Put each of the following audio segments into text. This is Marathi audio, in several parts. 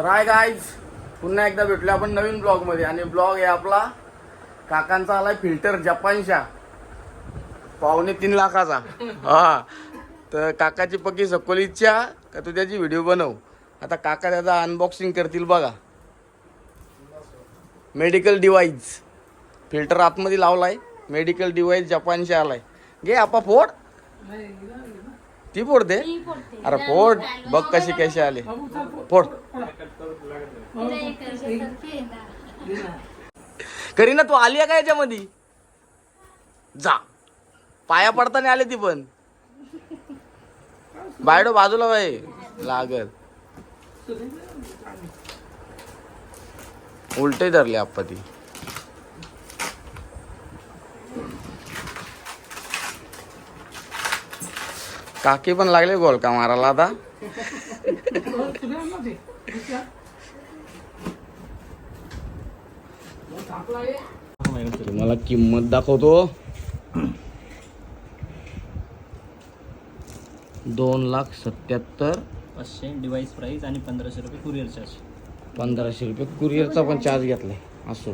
तर आय गाईज पुन्हा एकदा भेटलो आपण नवीन ब्लॉगमध्ये आणि ब्लॉग आहे आपला काकांचा आलाय फिल्टर जपानच्या पावणे तीन लाखाचा. हा. तर काकाची पक्की सकोलीच्या का तू त्याची व्हिडिओ बनव. आता काका त्याचा अनबॉक्सिंग करतील बघा. मेडिकल डिवाईस फिल्टर आतमध्ये लावलाय. मेडिकल डिवाईस जपानचे आलाय. घे आपा फोड ती फोड दे अरे फोड. बघ कशी कशी आले. फोड. करीना तू आली आहे का याच्यामध्ये? जा. पाया पडताना आले ती पण. बायडो बाजूला बाई. लागल. उलटे धरले आप्पा ती. काकी पण लागले गोलका मारायला आता? तुम्हाला किंमत दाखवतो. दोन लाख सत्याहत्तर. पाचशे डिवाइस प्राईस आणि पंधराशे रुपये कुरिअर चार्ज पंधराशे रुपये कुरिअरचा पण चार्ज घेतलाय. असो.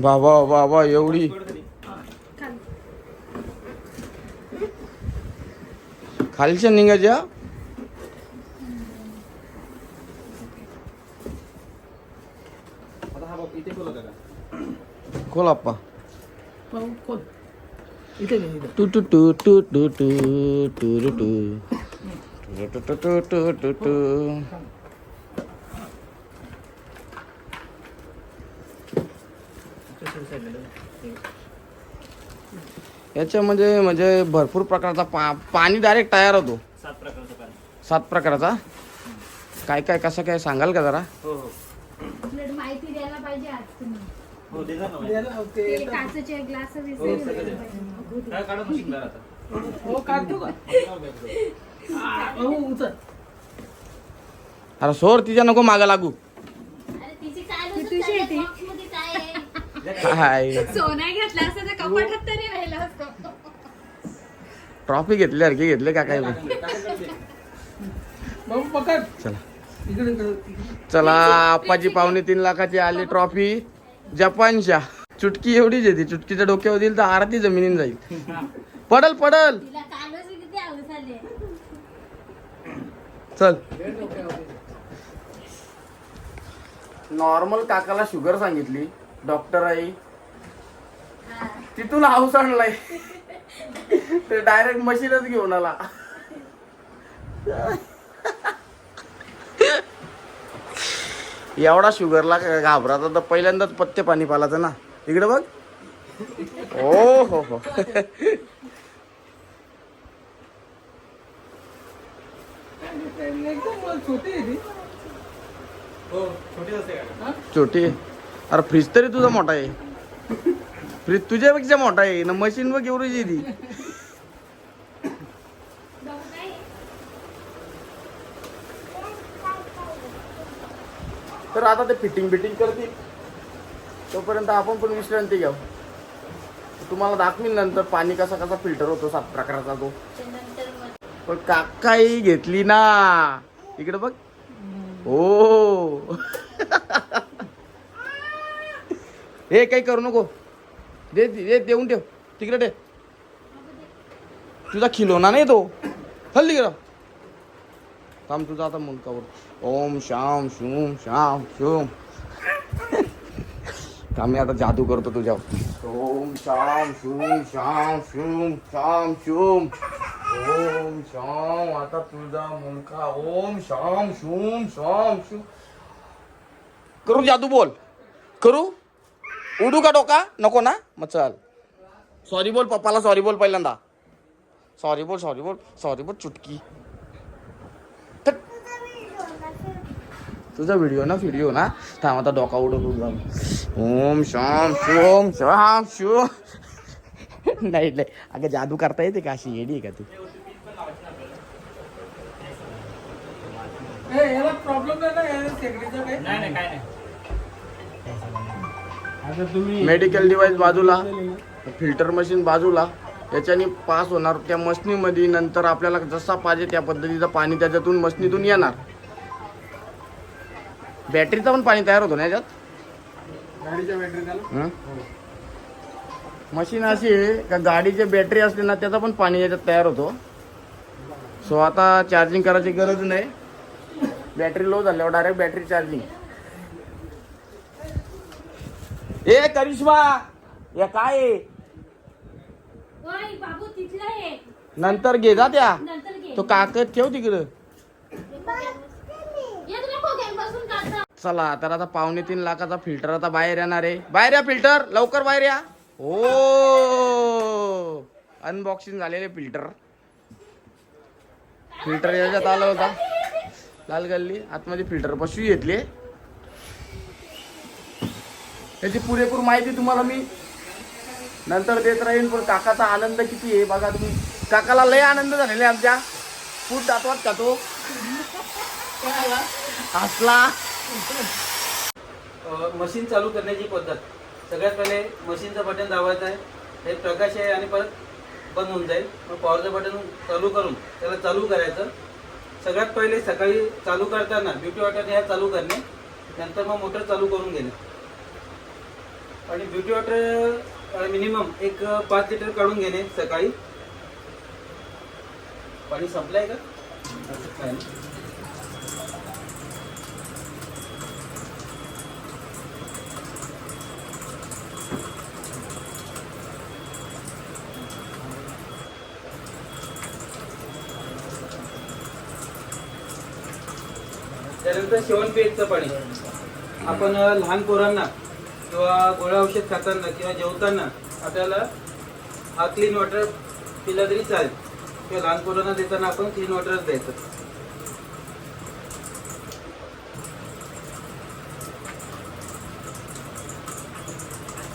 बाबा बाबा एवढी खालच्या निघायच्या खोल आप्पा टू to to to to to to to to to to to to to to याच्यामध्ये म्हणजे भरपूर प्रकारचा पा पाणी डायरेक्ट तयार होतो. सात प्रकारचं पाणी. सात प्रकारचा? काय काय कसं काय सांगाल का जरा? हो हो. आपल्याला माहिती द्यायला पाहिजे आज तुम्ही. हो. ते काचेचे ग्लास हो, सगळं. काय आता? हो काढतो का? हो उचल. अरे सोड तिच्या नको मागा लागू. तिची आहे ती? काय सोना घेतला कपाटात तरी राहिला असतो. ट्रॉफी घेतली अरे घेतले का काय? बाबू पकड. चला. इकडे इकडे इकडे. चला आप्पाची पावणे तीन लाखाची आली ट्रॉफी. जपानच्या चुटकी एवढीच आहे ती. चुटकीच्या डोक्यावर दिली तर आरती जमिनीन जाईल. पडल पडल. तिला कालच किती आवड झाली चल. नॉर्मल काकाला शुगर सांगितली. डॉक्टर आई तिथून हाऊस आणलाय. ते डायरेक्ट मशीनच घेऊन आला. एवढा शुगरला घाबराचा तर पहिल्यांदाच पत्ते पाणी पालाचं ना. इकडे बघ. ओ हो हो छोटी हो छोटी. अरे फ्रीज तरी तुझा मोठा आहे. फ्रीज तुझ्यापेक्षा मोठा आहे. ना मशीन बघ एवढीच आहे ती तर आता ते फिटिंग बिटिंग करतील. तोपर्यंत आपण पण विश्रांती घेऊ. तुम्हाला दाखवीन नंतर पाणी कसा कसा फिल्टर होतो सात प्रकारचा तो. पण काकाई घेतली ना. इकडे बघ. हो. हे काही करू नको. दे दे देऊन ठेव. तिकडे दे. तुझा खिलोना नाही तो. हल्ली गेला थांब तुझा आता मुलकावर ओम श्याम शुम श्याम शुम. थांब मी आता जादू करतो तुझ्यावर. ओम श्याम शुम श्याम शुम श्याम शुम. ओम श्याम आता तुझा मुलका ओम श्याम शुम श्याम शुम. करू जादू बोल. करू? उडू का डोका? नको ना? मग चल. सॉरी बोल पप्पाला सॉरी बोल पहिल्यांदा. सॉरी बोल सॉरी बोल सॉरी बोल चुटकी. तुझा व्हिडिओ ना व्हिडिओ ना? थांब आता डोका उडवतो तुझा ओम श्याम शोम श्याम शो नाही नाही. अगं जादू करता येते का अशी? येडी आहे का तू? प्रॉब्लेम नाही. मेडिकल डिवाइस बाजूला फिल्टर मशीन बाजूला याच्याने पास होणार त्या मशनीमध्ये नंतर आपल्याला जसा पाहिजे त्या पद्धतीचं पाणी त्याच्यातून मशनीतून येणार. बॅटरीचं पण पाणी तयार होतं ना याच्यात? मशीन अशी आहे का गाडीची बॅटरी असते ना त्याचा पण पाणी याच्यात तयार होतो. सो आता चार्जिंग करायची गरज नाही. बॅटरी लो झाल्यावर डायरेक्ट बॅटरी चार्जिंग ए करिश्मा! या काय आहे? बाबू तिथलं आहे. नंतर घे जा त्या. नंतर घे. तो काकद ठेव तिकडं. बसून काढता चला तर आता पावणे तीन लाखाचा फिल्टर आता बाहेर येणार आहे. बाहेर या फिल्टर लवकर बाहेर या. हो! अनबॉक्सिंग झालेले फिल्टर फिल्टर याच्यात आला होता. लाल गल्ली आतमध्ये फिल्टर बसवी घेतली. त्याची पुरेपूर माहिती तुम्हाला मी नंतर देत राहीन पण काकाचा आनंद किती आहे बघा तुम्ही. काकाला लय आनंद झालेला आहे आमच्या. फूट दातवात का तो? असला मशीन चालू करण्याची पद्धत. सगळ्यात पहिले मशीनचं बटन दाबायचं आहे. हे प्रकाश आहे आणि परत बंद होऊन जाईल. मग पॉवरचं बटन चालू करून त्याला चालू करायचं. सगळ्यात पहिले सकाळी चालू करताना ब्युटी वॉटरने ह्या चालू करणे. नंतर मग मोटर चालू करून घेणे. आणि ब्युटी वॉटर मिनिमम एक पाच लिटर काढून घेणे सकाळी. पाणी संपलंय का? त्यानंतर शेवण पेजचं पाणी. आपण लहान पोरांना किंवा गोळ्या औषध खाताना किंवा जेवताना आपल्याला हा क्लीन वॉटर पिला तरी चालेल. किंवा लहान पोरांना देताना आपण क्लीन वॉटरच द्यायचं.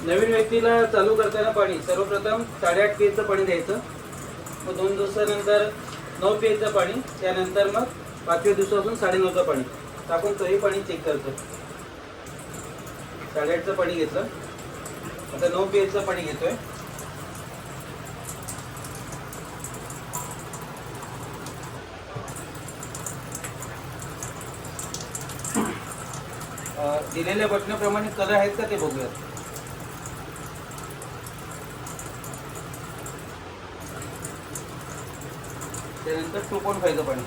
नवीन व्यक्तीला चालू करताना पाणी सर्वप्रथम साडेआठ पीएचं पाणी द्यायचं. मग दोन दिवसानंतर नऊ पीएचं पाणी त्यानंतर मग पाचव्या दिवसापासून साडेनऊचं पाणी. टाकून तोही पाणी चेक करतो साडेआठचं पाणी घेतलं. आता नऊ पीएचं पाणी घेतोय. दिलेल्या बटनाप्रमाणे कलर आहेत का ते बघूयात. त्यानंतर टू पॉईंट फायचं पाणी.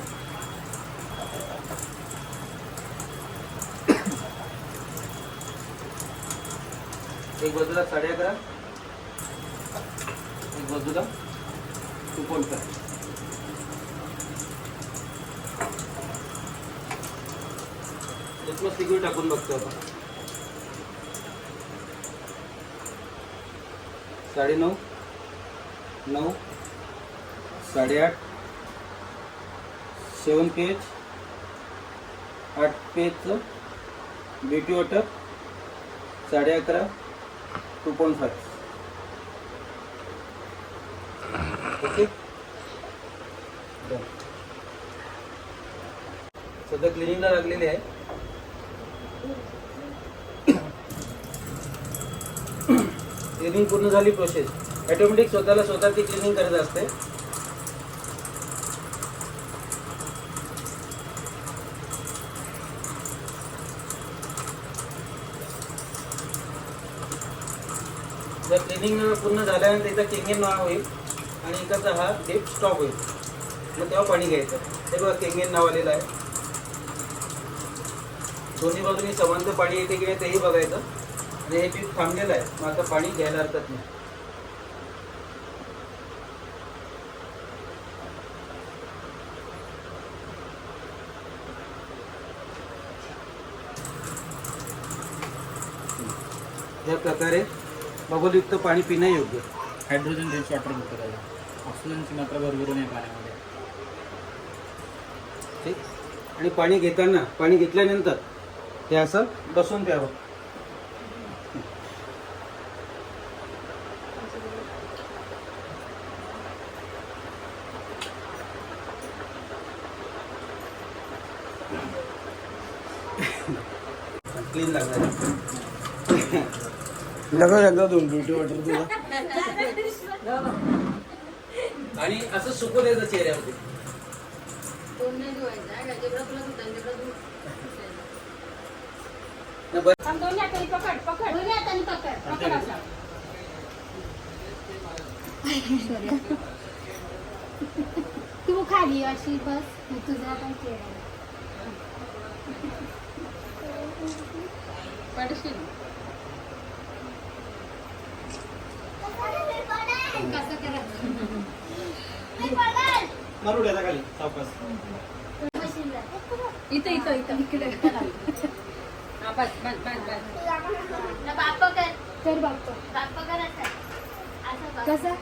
एक बाजूला साडे अकरा एक बाजूला टू पॉईंट फाय टाकून बघतो आपण. साडेनऊ नऊ साडेआठ सेवन पेज आठ पेजचं ब्युटी वॉटर साडे अकरा टू पॉईंट फाईव्ह ओके? सध्या क्लिनिंगला लागलेली आहे. क्लिनिंग पूर्ण झाली प्रोसेस ऑटोमॅटिक स्वतःला स्वतः ती क्लिनिंग करत असते. जर क्लिनिंग पूर्ण झाल्यानंतर इथं केंगेन नाव होईल आणि इकडचा हा डीप स्टॉप होईल. मग तेव्हा पाणी घ्यायचं. हे बघा केंगेन नाव आलेलं आहे. दोन्ही बाजूनी समांतर पाणी येते की नाही तेही बघायचं. आणि हे पीक थांबलेलं आहे. मग आता पाणी घ्यायला हरकत नाही. या प्रकारे बबलयुक्त पाणी पिणं योग्य. हायड्रोजन डेन्स वॉटर त्याला ऑक्सिजनची मात्रा भरभरून आहे पाण्यामध्ये. ठीक. आणि पाणी घेताना पाणी घेतल्यानंतर हे असं बसून प्यावं. लगेच एकदा दोन ब्युटी वॉटर तुला आणि असं सुकू द्यायचं चेहऱ्यामध्ये. तू खाली अशी बस तुझा पण चेहरा पडशील खाली सावकाश. इथं इथं इथं. इकडे. हा बस बस बस बस. बाप कर. बाप कर कसं?